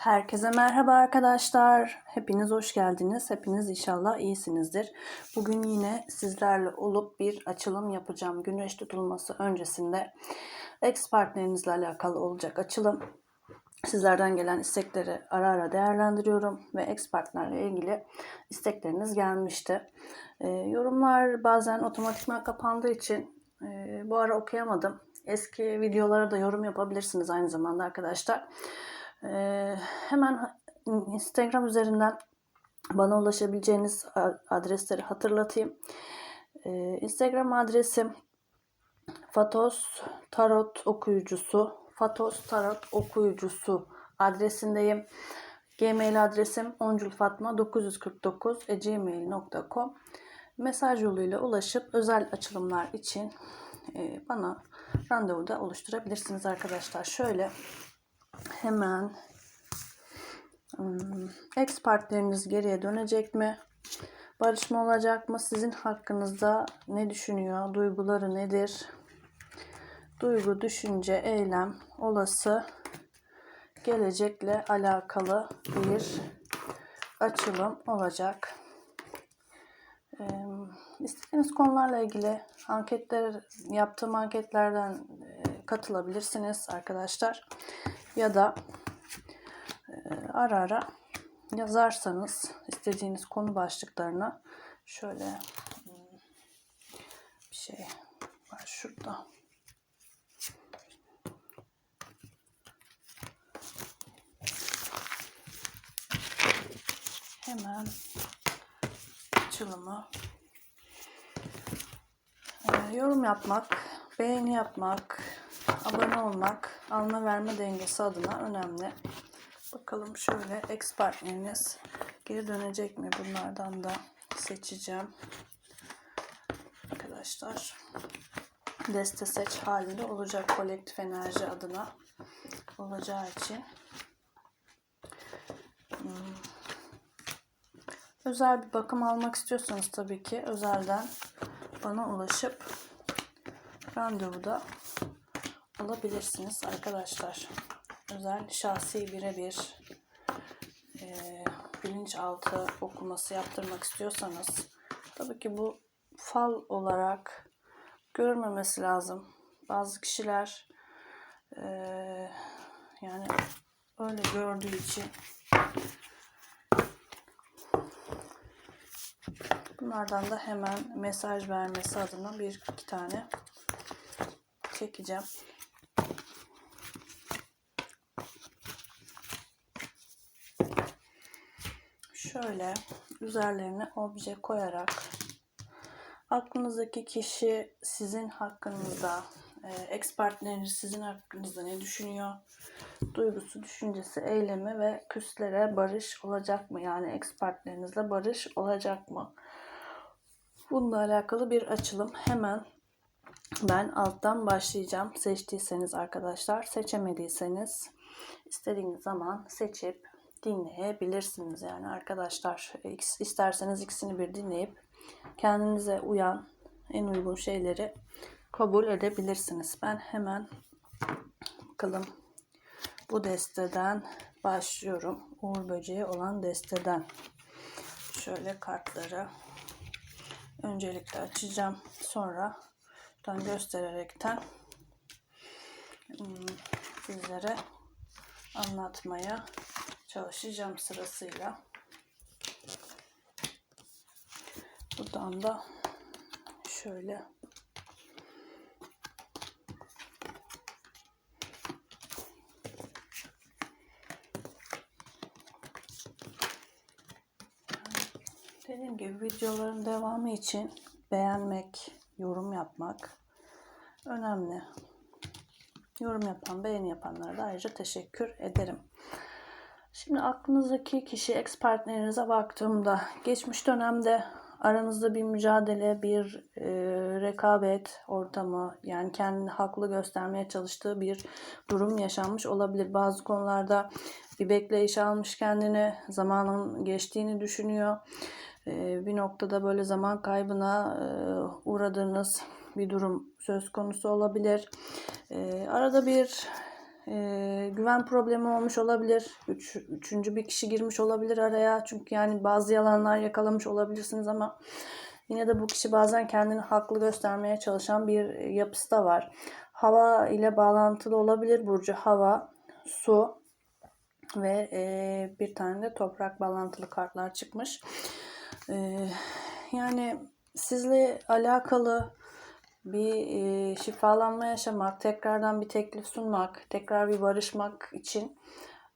Herkese merhaba arkadaşlar. Hepiniz hoş geldiniz. Hepiniz inşallah iyisinizdir. Bugün yine sizlerle olup bir açılım yapacağım. Güneş tutulması öncesinde ex partnerinizle alakalı olacak açılım. Sizlerden gelen istekleri ara ara değerlendiriyorum ve ex partnerle ilgili istekleriniz gelmişti. Ee, yorumlar bazen otomatikman kapandığı için e, bu ara okuyamadım. Eski videolara da yorum yapabilirsiniz aynı zamanda arkadaşlar. Ee, hemen Instagram üzerinden bana ulaşabileceğiniz adresleri hatırlatayım. Ee, Instagram adresim Fatos Tarot Okuyucusu Fatos Tarot Okuyucusu adresindeyim. Gmail adresim onculfatma949 Mesaj yoluyla ulaşıp özel açılımlar için e, bana randevu da oluşturabilirsiniz arkadaşlar. Şöyle hemen hmm, ex partneriniz geriye dönecek mi? Barışma olacak mı? Sizin hakkınızda ne düşünüyor? Duyguları nedir? Duygu, düşünce, eylem, olası gelecekle alakalı bir açılım olacak. Ee, istediğiniz konularla ilgili anketler yaptığım anketlerden katılabilirsiniz arkadaşlar ya da e, ara ara yazarsanız istediğiniz konu başlıklarına şöyle hmm, bir şey var şurada. Hemen açılımı yorum yapmak, beğeni yapmak, abone olmak alma verme dengesi adına önemli. Bakalım şöyle ex partneriniz geri dönecek mi? Bunlardan da seçeceğim. Arkadaşlar deste seç halinde olacak kolektif enerji adına olacağı için. Hmm. Özel bir bakım almak istiyorsanız tabii ki özelden bana ulaşıp randevuda alabilirsiniz arkadaşlar. Özel şahsi birebir e, bilinçaltı okuması yaptırmak istiyorsanız tabii ki bu fal olarak görmemesi lazım. Bazı kişiler e, yani öyle gördüğü için bunlardan da hemen mesaj vermesi adına bir iki tane çekeceğim. şöyle üzerlerine obje koyarak aklınızdaki kişi sizin hakkınızda, e, ex sizin hakkınızda ne düşünüyor? Duygusu, düşüncesi, eylemi ve küslere barış olacak mı? Yani ex barış olacak mı? Bununla alakalı bir açılım. Hemen ben alttan başlayacağım. Seçtiyseniz arkadaşlar, seçemediyseniz istediğiniz zaman seçip dinleyebilirsiniz yani arkadaşlar. isterseniz ikisini bir dinleyip kendinize uyan en uygun şeyleri kabul edebilirsiniz. Ben hemen bakalım bu desteden başlıyorum. Uğur böceği olan desteden. Şöyle kartları öncelikle açacağım. Sonra göstererekten hmm, sizlere anlatmaya çalışacağım sırasıyla. Buradan da şöyle Dediğim gibi videoların devamı için beğenmek, yorum yapmak önemli. Yorum yapan, beğeni yapanlara da ayrıca teşekkür ederim. Şimdi aklınızdaki kişi ex partnerinize baktığımda geçmiş dönemde aranızda bir mücadele, bir e, rekabet ortamı yani kendini haklı göstermeye çalıştığı bir durum yaşanmış olabilir. Bazı konularda bir bekleyiş almış kendine, zamanın geçtiğini düşünüyor. Bir noktada böyle zaman kaybına uğradığınız bir durum söz konusu olabilir. Arada bir güven problemi olmuş olabilir. Üç, üçüncü bir kişi girmiş olabilir araya. Çünkü yani bazı yalanlar yakalamış olabilirsiniz ama yine de bu kişi bazen kendini haklı göstermeye çalışan bir yapısı da var. Hava ile bağlantılı olabilir Burcu. Hava, su ve bir tane de toprak bağlantılı kartlar çıkmış. E, yani sizle alakalı bir e, şifalanma yaşamak, tekrardan bir teklif sunmak, tekrar bir barışmak için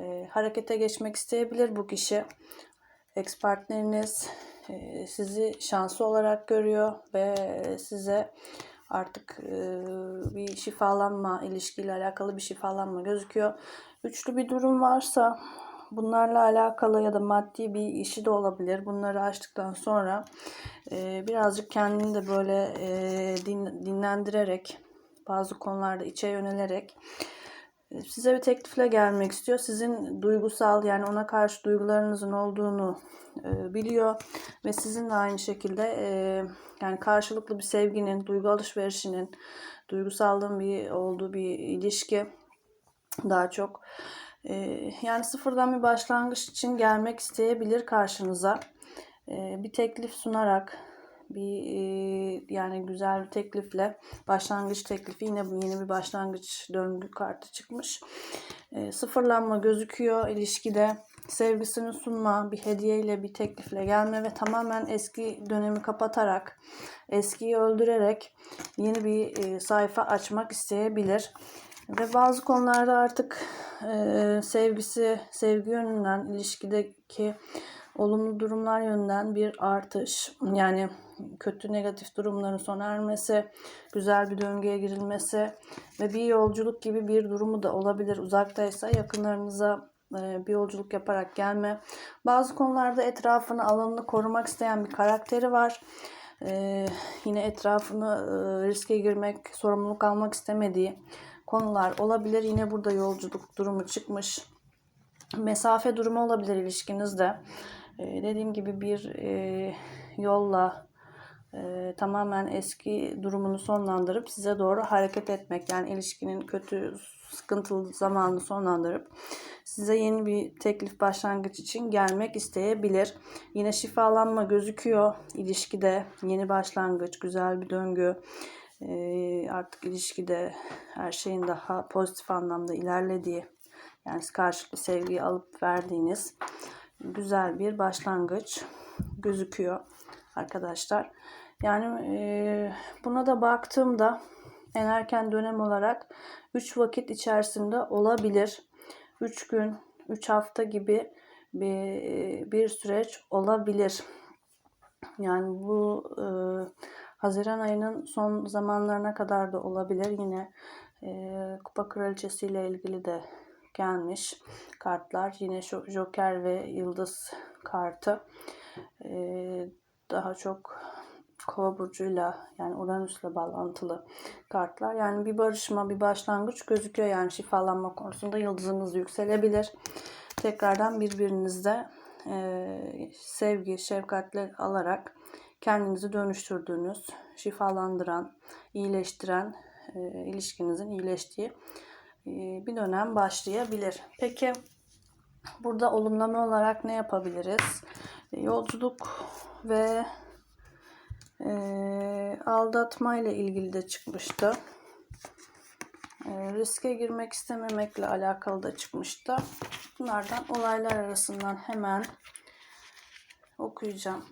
e, harekete geçmek isteyebilir bu kişi. Ex partneriniz e, sizi şanslı olarak görüyor ve size artık e, bir şifalanma, ilişkiyle alakalı bir şifalanma gözüküyor. Üçlü bir durum varsa bunlarla alakalı ya da maddi bir işi de olabilir. Bunları açtıktan sonra e, birazcık kendini de böyle e, din, dinlendirerek bazı konularda içe yönelerek e, size bir teklifle gelmek istiyor. Sizin duygusal yani ona karşı duygularınızın olduğunu e, biliyor ve sizin de aynı şekilde e, yani karşılıklı bir sevginin, duygu alışverişinin, duygusallığın bir olduğu bir ilişki daha çok yani sıfırdan bir başlangıç için gelmek isteyebilir karşınıza. Ee, bir teklif sunarak bir e, yani güzel bir teklifle başlangıç teklifi yine yeni bir başlangıç döngü kartı çıkmış. Ee, sıfırlanma gözüküyor ilişkide. Sevgisini sunma, bir hediyeyle, bir teklifle gelme ve tamamen eski dönemi kapatarak, eskiyi öldürerek yeni bir e, sayfa açmak isteyebilir. Ve bazı konularda artık e, sevgisi, sevgi yönünden, ilişkideki olumlu durumlar yönünden bir artış. Yani kötü negatif durumların sona ermesi, güzel bir döngüye girilmesi ve bir yolculuk gibi bir durumu da olabilir. Uzaktaysa yakınlarınıza e, bir yolculuk yaparak gelme. Bazı konularda etrafını, alanını korumak isteyen bir karakteri var. Ee, yine etrafını e, riske girmek, sorumluluk almak istemediği konular olabilir. Yine burada yolculuk durumu çıkmış. Mesafe durumu olabilir ilişkinizde. Ee, dediğim gibi bir e, yolla e, tamamen eski durumunu sonlandırıp size doğru hareket etmek. Yani ilişkinin kötü, sıkıntılı zamanını sonlandırıp size yeni bir teklif başlangıç için gelmek isteyebilir. Yine şifalanma gözüküyor ilişkide. Yeni başlangıç, güzel bir döngü artık ilişkide her şeyin daha pozitif anlamda ilerlediği yani karşılıklı sevgiyi alıp verdiğiniz güzel bir başlangıç gözüküyor arkadaşlar. Yani buna da baktığımda en erken dönem olarak 3 vakit içerisinde olabilir. 3 gün, 3 hafta gibi bir, bir süreç olabilir. Yani bu e, Haziran ayının son zamanlarına kadar da olabilir. Yine e, Kupa Kraliçesi ile ilgili de gelmiş kartlar. Yine Joker ve Yıldız kartı. E, daha çok Kova burcuyla yani Uranüs'le bağlantılı kartlar. Yani bir barışma, bir başlangıç gözüküyor. Yani şifalanma konusunda yıldızınız yükselebilir. Tekrardan birbirinizde e, sevgi, şefkatle alarak kendinizi dönüştürdüğünüz, şifalandıran, iyileştiren, e, ilişkinizin iyileştiği e, bir dönem başlayabilir. Peki burada olumlama olarak ne yapabiliriz? E, yolculuk ve e, aldatma ile ilgili de çıkmıştı. E, riske girmek istememekle alakalı da çıkmıştı. Bunlardan olaylar arasından hemen okuyacağım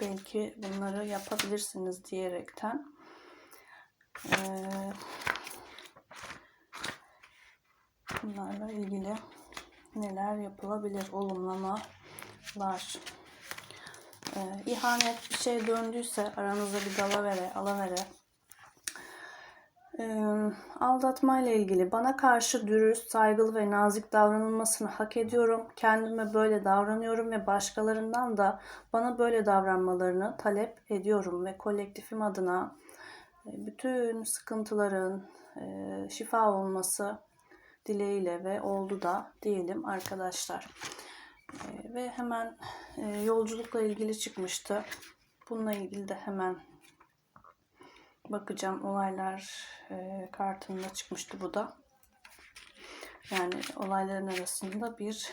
belki bunları yapabilirsiniz diyerekten. Ee, bunlarla ilgili neler yapılabilir? Olumlamalar. Ee, ihanet bir şey döndüyse aranızda bir dalavere alavere aldatma ile ilgili bana karşı dürüst, saygılı ve nazik davranılmasını hak ediyorum. Kendime böyle davranıyorum ve başkalarından da bana böyle davranmalarını talep ediyorum ve kolektifim adına bütün sıkıntıların şifa olması dileğiyle ve oldu da diyelim arkadaşlar. Ve hemen yolculukla ilgili çıkmıştı. Bununla ilgili de hemen bakacağım olaylar e, kartında çıkmıştı bu da. Yani olayların arasında bir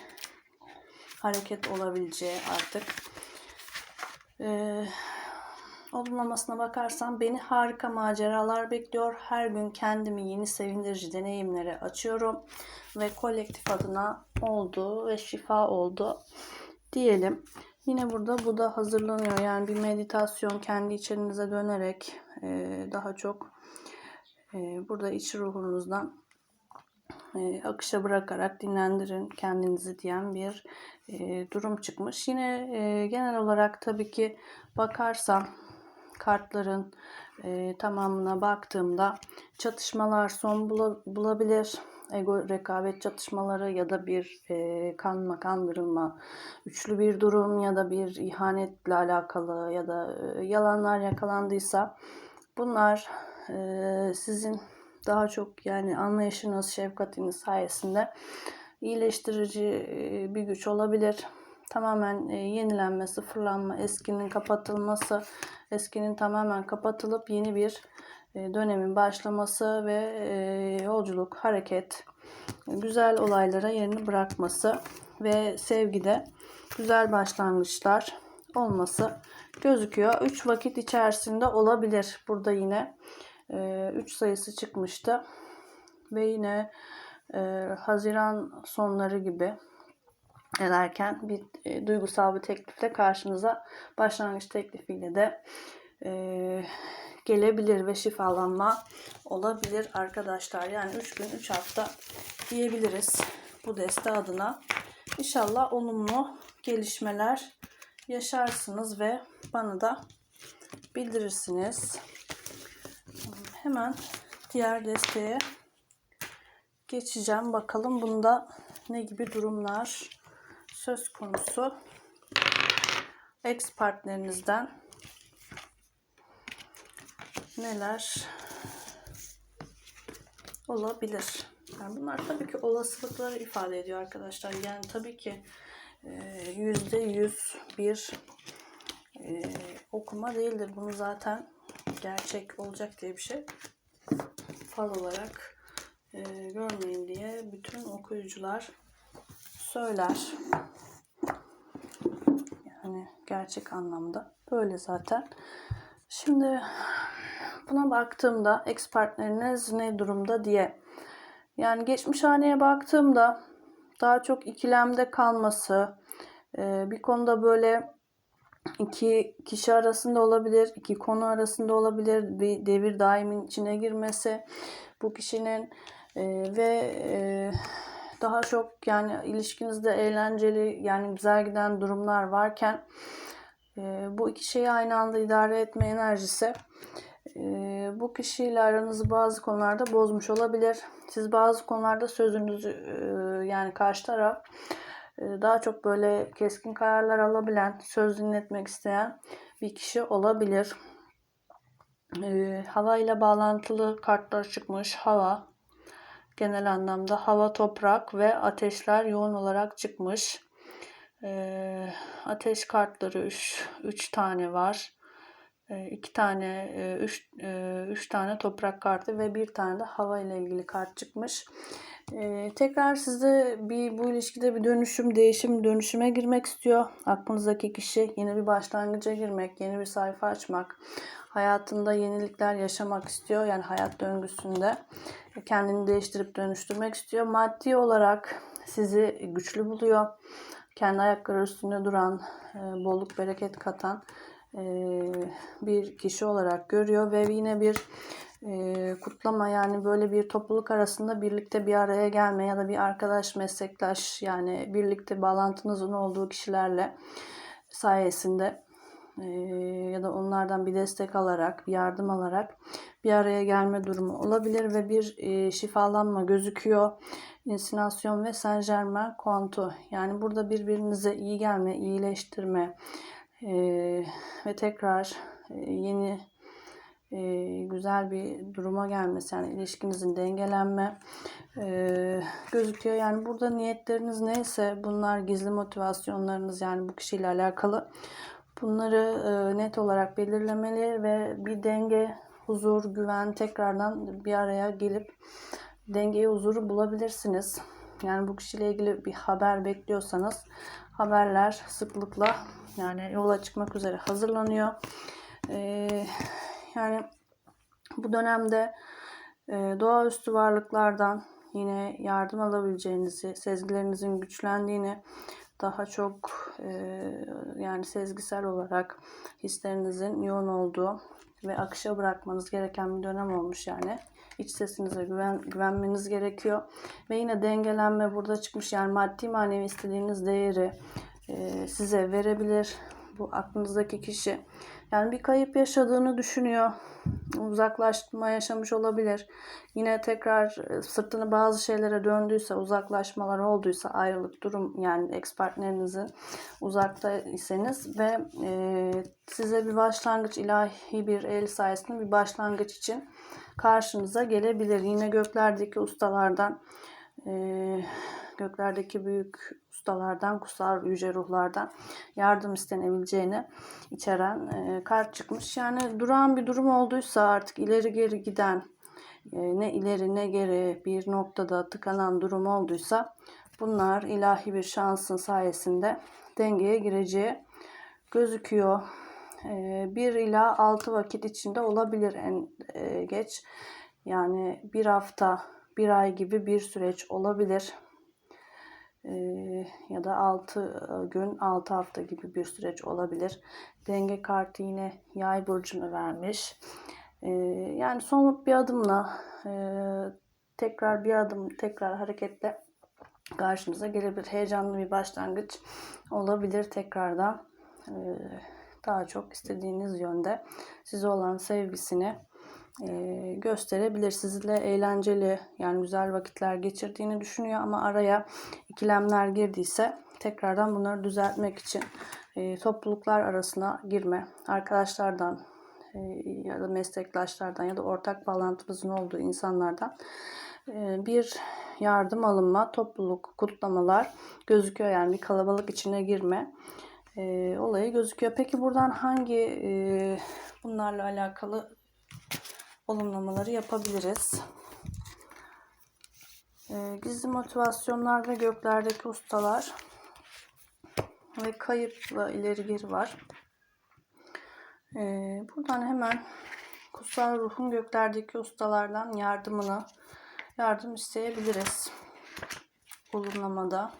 hareket olabileceği artık. Ee, olumlamasına bakarsam beni harika maceralar bekliyor. Her gün kendimi yeni sevindirici deneyimlere açıyorum ve kolektif adına oldu ve şifa oldu diyelim. Yine burada bu da hazırlanıyor. Yani bir meditasyon kendi içerinize dönerek e, daha çok e, burada iç ruhunuzdan e, akışa bırakarak dinlendirin kendinizi diyen bir e, durum çıkmış. Yine e, genel olarak tabii ki bakarsam kartların e, tamamına baktığımda çatışmalar son bula- bulabilir. Ego rekabet çatışmaları ya da bir e, kanma kandırılma, üçlü bir durum ya da bir ihanetle alakalı ya da e, yalanlar yakalandıysa bunlar e, sizin daha çok yani anlayışınız, şefkatiniz sayesinde iyileştirici e, bir güç olabilir. Tamamen e, yenilenme, sıfırlanma, eskinin kapatılması, eskinin tamamen kapatılıp yeni bir dönemin başlaması ve e, yolculuk, hareket, güzel olaylara yerini bırakması ve sevgide güzel başlangıçlar olması gözüküyor. 3 vakit içerisinde olabilir. Burada yine 3 sayısı çıkmıştı. Ve yine e, Haziran sonları gibi ederken bir e, duygusal bir teklifle karşınıza başlangıç teklifiyle de e, gelebilir ve şifalanma olabilir arkadaşlar. Yani 3 gün 3 hafta diyebiliriz bu deste adına. İnşallah olumlu gelişmeler yaşarsınız ve bana da bildirirsiniz. Hemen diğer desteğe geçeceğim. Bakalım bunda ne gibi durumlar söz konusu. Ex partnerinizden neler olabilir? Yani bunlar tabii ki olasılıkları ifade ediyor arkadaşlar. Yani tabii ki e, yüzde yüz bir e, okuma değildir. Bunu zaten gerçek olacak diye bir şey fal olarak e, görmeyin diye bütün okuyucular söyler. Yani gerçek anlamda böyle zaten. Şimdi buna baktığımda ex partneriniz ne durumda diye. Yani geçmiş haneye baktığımda daha çok ikilemde kalması, e, bir konuda böyle iki kişi arasında olabilir, iki konu arasında olabilir, bir devir daimin içine girmesi, bu kişinin e, ve e, daha çok yani ilişkinizde eğlenceli yani güzel giden durumlar varken bu iki şeyi aynı anda idare etme enerjisi bu kişiyle aranızı bazı konularda bozmuş olabilir. Siz bazı konularda sözünüzü yani karşı taraf daha çok böyle keskin kararlar alabilen, söz dinletmek isteyen bir kişi olabilir. Hava ile bağlantılı kartlar çıkmış. Hava genel anlamda hava, toprak ve ateşler yoğun olarak çıkmış. Ateş kartları 3 3 tane var. 2 tane 3 3 tane toprak kartı ve bir tane de hava ile ilgili kart çıkmış. Ee, tekrar size bir bu ilişkide bir dönüşüm, değişim, dönüşüme girmek istiyor. Aklınızdaki kişi yeni bir başlangıca girmek, yeni bir sayfa açmak, hayatında yenilikler yaşamak istiyor. Yani hayat döngüsünde kendini değiştirip dönüştürmek istiyor. Maddi olarak sizi güçlü buluyor. Kendi ayakları üstünde duran, e, bolluk bereket katan e, bir kişi olarak görüyor ve yine bir kutlama yani böyle bir topluluk arasında birlikte bir araya gelme ya da bir arkadaş, meslektaş yani birlikte bağlantınızın olduğu kişilerle sayesinde ya da onlardan bir destek alarak, bir yardım alarak bir araya gelme durumu olabilir ve bir şifalanma gözüküyor. İnsinasyon ve Saint Germain Kuantu. Yani burada birbirinize iyi gelme, iyileştirme e, ve tekrar e, yeni e, güzel bir duruma gelmesi yani ilişkinizin dengelenme e, gözüküyor. Yani burada niyetleriniz neyse bunlar gizli motivasyonlarınız yani bu kişiyle alakalı. Bunları e, net olarak belirlemeli ve bir denge, huzur, güven tekrardan bir araya gelip dengeyi, huzuru bulabilirsiniz. Yani bu kişiyle ilgili bir haber bekliyorsanız haberler sıklıkla yani yola çıkmak üzere hazırlanıyor. Ee, yani bu dönemde e, doğaüstü varlıklardan yine yardım alabileceğinizi, sezgilerinizin güçlendiğini, daha çok e, yani sezgisel olarak hislerinizin yoğun olduğu ve akışa bırakmanız gereken bir dönem olmuş yani. İç sesinize güven, güvenmeniz gerekiyor. Ve yine dengelenme burada çıkmış. Yani maddi manevi istediğiniz değeri e, size verebilir. Bu aklınızdaki kişi. Yani bir kayıp yaşadığını düşünüyor. Uzaklaşma yaşamış olabilir. Yine tekrar e, sırtını bazı şeylere döndüyse, uzaklaşmalar olduysa, ayrılık durum yani ex partnerinizin uzakta iseniz ve e, size bir başlangıç ilahi bir el sayesinde bir başlangıç için karşınıza gelebilir. Yine göklerdeki ustalardan e, göklerdeki büyük ustalardan, kutsal yüce ruhlardan yardım istenebileceğini içeren e, kart çıkmış. Yani duran bir durum olduysa artık ileri geri giden e, ne ileri ne geri bir noktada tıkanan durum olduysa bunlar ilahi bir şansın sayesinde dengeye gireceği gözüküyor. 1 ila 6 vakit içinde olabilir en geç. Yani bir hafta, bir ay gibi bir süreç olabilir. Ya da 6 gün, 6 hafta gibi bir süreç olabilir. Denge kartı yine yay burcunu vermiş. Yani somut bir adımla tekrar bir adım, tekrar hareketle karşımıza gelebilir. Heyecanlı bir başlangıç olabilir tekrardan daha çok istediğiniz yönde size olan sevgisini e, gösterebilir. Sizinle eğlenceli yani güzel vakitler geçirdiğini düşünüyor ama araya ikilemler girdiyse tekrardan bunları düzeltmek için e, topluluklar arasına girme, arkadaşlardan e, ya da meslektaşlardan ya da ortak bağlantımızın olduğu insanlardan e, bir yardım alınma, topluluk, kutlamalar gözüküyor. Yani bir kalabalık içine girme e, olayı gözüküyor. Peki buradan hangi e, bunlarla alakalı olumlamaları yapabiliriz? E, gizli motivasyonlar ve göklerdeki ustalar ve kayıpla ileri geri var. E, buradan hemen kutsal ruhun göklerdeki ustalardan yardımını yardım isteyebiliriz. Olumlamada.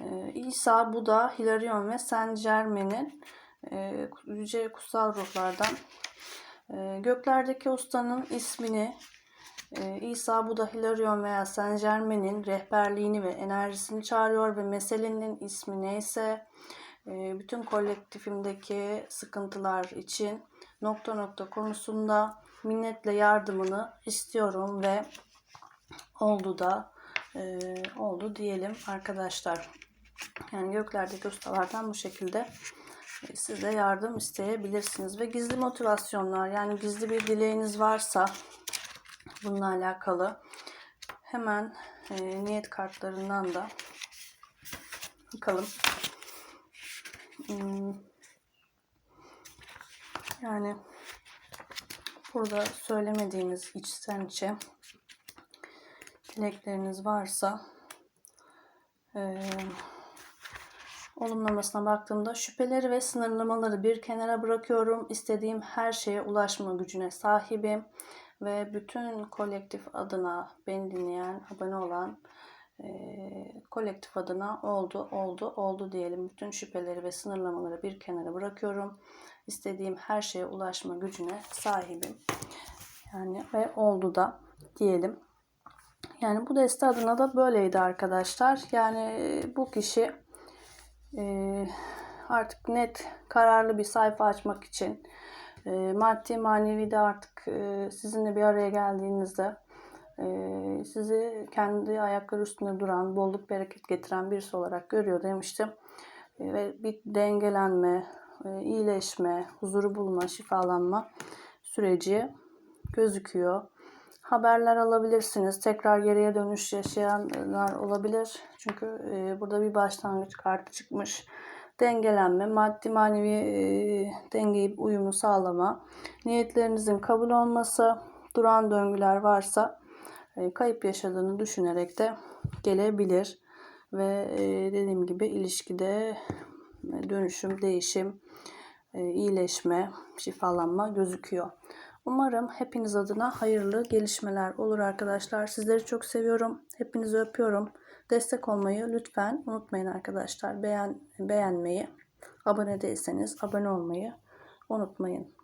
Ee, İsa, Buda, Hilarion ve Saint Germain'in e, yüce kutsal ruhlardan e, göklerdeki ustanın ismini e, İsa, Buda, Hilarion veya Saint Germain'in rehberliğini ve enerjisini çağırıyor ve meselenin ismi neyse e, bütün kolektifimdeki sıkıntılar için nokta nokta konusunda minnetle yardımını istiyorum ve oldu da oldu diyelim arkadaşlar. Yani göklerdeki ustalardan bu şekilde e, siz de yardım isteyebilirsiniz. Ve gizli motivasyonlar yani gizli bir dileğiniz varsa bununla alakalı hemen e, niyet kartlarından da bakalım. Hmm. Yani burada söylemediğiniz içten içe dilekleriniz varsa eee Olumlamasına baktığımda şüpheleri ve sınırlamaları bir kenara bırakıyorum. İstediğim her şeye ulaşma gücüne sahibim ve bütün kolektif adına beni dinleyen, abone olan e, kolektif adına oldu, oldu, oldu diyelim. Bütün şüpheleri ve sınırlamaları bir kenara bırakıyorum. İstediğim her şeye ulaşma gücüne sahibim. Yani ve oldu da diyelim. Yani bu deste adına da böyleydi arkadaşlar. Yani bu kişi e, artık net kararlı bir sayfa açmak için e, maddi manevi de artık e, sizinle bir araya geldiğinizde e, sizi kendi ayakları üstünde duran, bolluk bereket getiren birisi olarak görüyor demiştim. E, ve bir dengelenme, e, iyileşme, huzuru bulma, şifalanma süreci gözüküyor. Haberler alabilirsiniz. Tekrar geriye dönüş yaşayanlar olabilir. Çünkü e, burada bir başlangıç kartı çıkmış. Dengelenme, maddi manevi e, dengeyi uyumu sağlama, niyetlerinizin kabul olması, duran döngüler varsa e, kayıp yaşadığını düşünerek de gelebilir. Ve e, dediğim gibi ilişkide dönüşüm, değişim, iyileşme, şifalanma gözüküyor. Umarım hepiniz adına hayırlı gelişmeler olur arkadaşlar. Sizleri çok seviyorum. Hepinizi öpüyorum. Destek olmayı lütfen unutmayın arkadaşlar. Beğen, beğenmeyi, abone değilseniz abone olmayı unutmayın.